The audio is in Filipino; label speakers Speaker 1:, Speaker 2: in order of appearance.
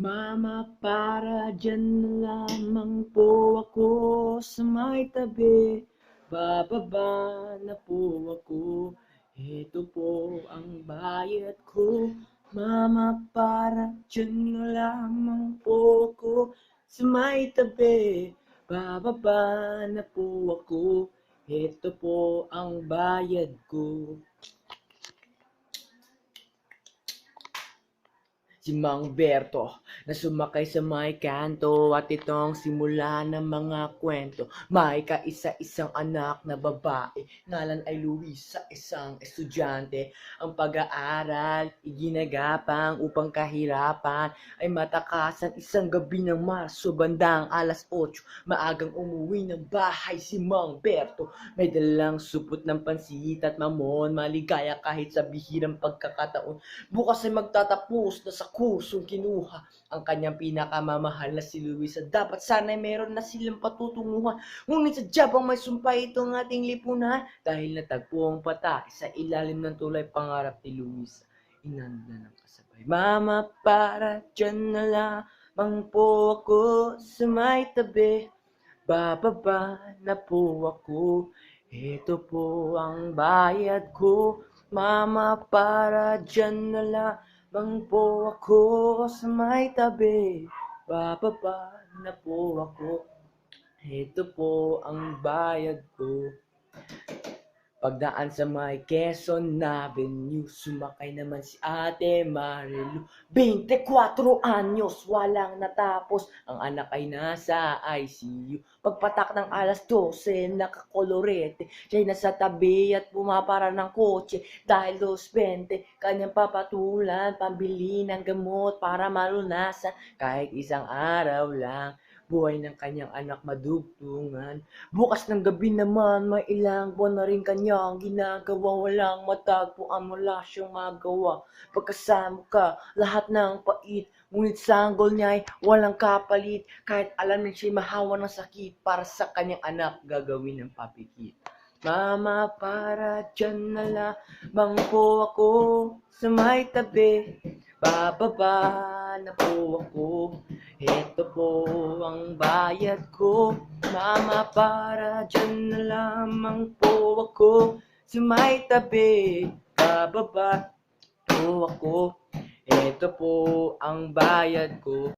Speaker 1: Mama, para dyan lamang po ako sa may tabi. Bababa na po ako, ito po ang bayad ko. Mama, para dyan lamang po ako sa may tabi. Bababa na po ako, ito po ang bayad ko. si Mang Berto na sumakay sa may kanto at itong simula ng mga kwento. May kaisa-isang anak na babae, ngalan ay Luisa, isang estudyante. Ang pag-aaral, iginagapang upang kahirapan ay matakasan isang gabi ng Marso, bandang alas 8. Maagang umuwi ng bahay si Mang Berto. May dalang supot ng pansit at mamon, maligaya kahit sa bihirang pagkakataon. Bukas ay magtatapos na sa kursong kinuha ang kanyang pinakamamahal na si Luisa. Dapat sana'y meron na silang patutunguhan. Ngunit sa jabang may sumpay itong ating lipunan dahil natagpo ang patay sa ilalim ng tulay pangarap ni Luisa. Inanda ng kasabay. Mama, para dyan na lamang po ako sa may tabi. Bababa na po ako. Ito po ang bayad ko. Mama, para dyan na lamang po ako sa may tabi. Bababa na po ako. Ito po ang bayad ko. Pagdaan sa may Quezon Avenue, sumakay naman si Ate Marilu. 24 anyos, walang natapos. Ang anak ay nasa ICU. Pagpatak ng alas 12, nakakolorete. Siya'y nasa tabi at pumapara ng kotse. Dahil 2.20, kanyang papatulan, pambili ng gamot para malunasan. Kahit isang araw lang, buhay ng kanyang anak madugtungan. Bukas ng gabi naman, may ilang buwan na rin kanyang ginagawa. Walang matagpuan, wala siyang magawa. Pagkasama ka, lahat ng pait. Ngunit sanggol niya ay walang kapalit. Kahit alam niya siya'y mahawa ng sakit para sa kanyang anak, gagawin ng papikit. Mama, para dyan na lamang po ako sa may tabi. Bababa na po ako. Ito po ang bayad ko. Mama, para dyan na lamang po ako sa may tabi. Bababa po ako. Ito po ang bayad ko.